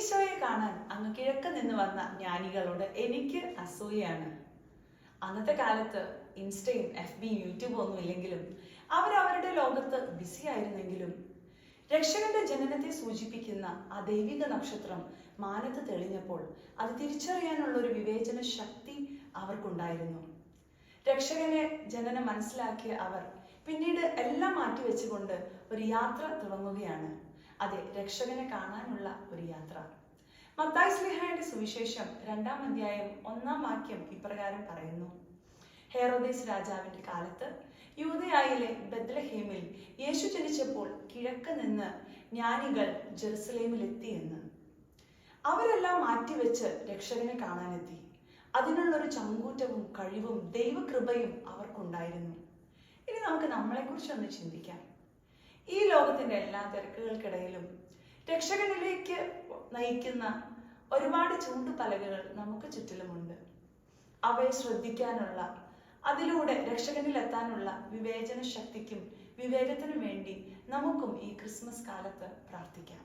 ഉണ്ണീശോയെ കാണാൻ അങ്ങ് കിഴക്ക് നിന്ന് വന്ന ജ്ഞാനികളോട് എനിക്ക് അസൂയാണ് അന്നത്തെ കാലത്ത് ഇൻസ്റ്റയും എഫ് ബി യൂട്യൂബും ഒന്നും ഇല്ലെങ്കിലും അവരവരുടെ ലോകത്ത് ബിസി ആയിരുന്നെങ്കിലും രക്ഷകന്റെ ജനനത്തെ സൂചിപ്പിക്കുന്ന ആ ദൈവിക നക്ഷത്രം മാനത്ത് തെളിഞ്ഞപ്പോൾ അത് തിരിച്ചറിയാനുള്ള ഒരു വിവേചന ശക്തി അവർക്കുണ്ടായിരുന്നു. രക്ഷകനെ ജനനം മനസ്സിലാക്കിയ അവർ പിന്നീട് എല്ലാം മാറ്റിവെച്ചുകൊണ്ട് ഒരു യാത്ര തുടങ്ങുകയാണ്. അതെ രക്ഷകനെ കാണാനുള്ള ഒരു യാത്ര. മത്തായി സ്ലിഹായുടെ സുവിശേഷം രണ്ടാം അധ്യായം ഒന്നാം വാക്യം ഇപ്രകാരം പറയുന്നു. ഹെറോദേസ് രാജാവിന്റെ കാലത്ത് യൂതയായിലെ ബദ്ലഹേമിൽ യേശു ജനിച്ചപ്പോൾ കിഴക്ക് നിന്ന് ജ്ഞാനികൾ ജെറുസലേമിലെത്തി എന്ന്. അവരെല്ലാം മാറ്റിവെച്ച് രക്ഷകനെ കാണാനെത്തി. അതിനുള്ളൊരു ചങ്കൂറ്റവും കഴിവും ദൈവകൃപയും അവർക്കുണ്ടായിരുന്നു. ഇനി നമുക്ക് നമ്മളെക്കുറിച്ച് ഒന്ന് ചിന്തിക്കാം. ഈ ലോകത്തിന്റെ എല്ലാ തിരക്കുകൾക്കിടയിലും രക്ഷകനിലേക്ക് നയിക്കുന്ന ഒരുപാട് ചൂണ്ടുപലകകൾ നമുക്ക് ചുറ്റിലുമുണ്ട്. അവയെ ശ്രദ്ധിക്കാനുള്ള അതിലൂടെ രക്ഷകനിൽ എത്താനുള്ള വിവേചന ശക്തിക്കും വിവേകത്തിനും വേണ്ടി നമുക്കും ഈ ക്രിസ്മസ് കാലത്ത് പ്രാർത്ഥിക്കാം.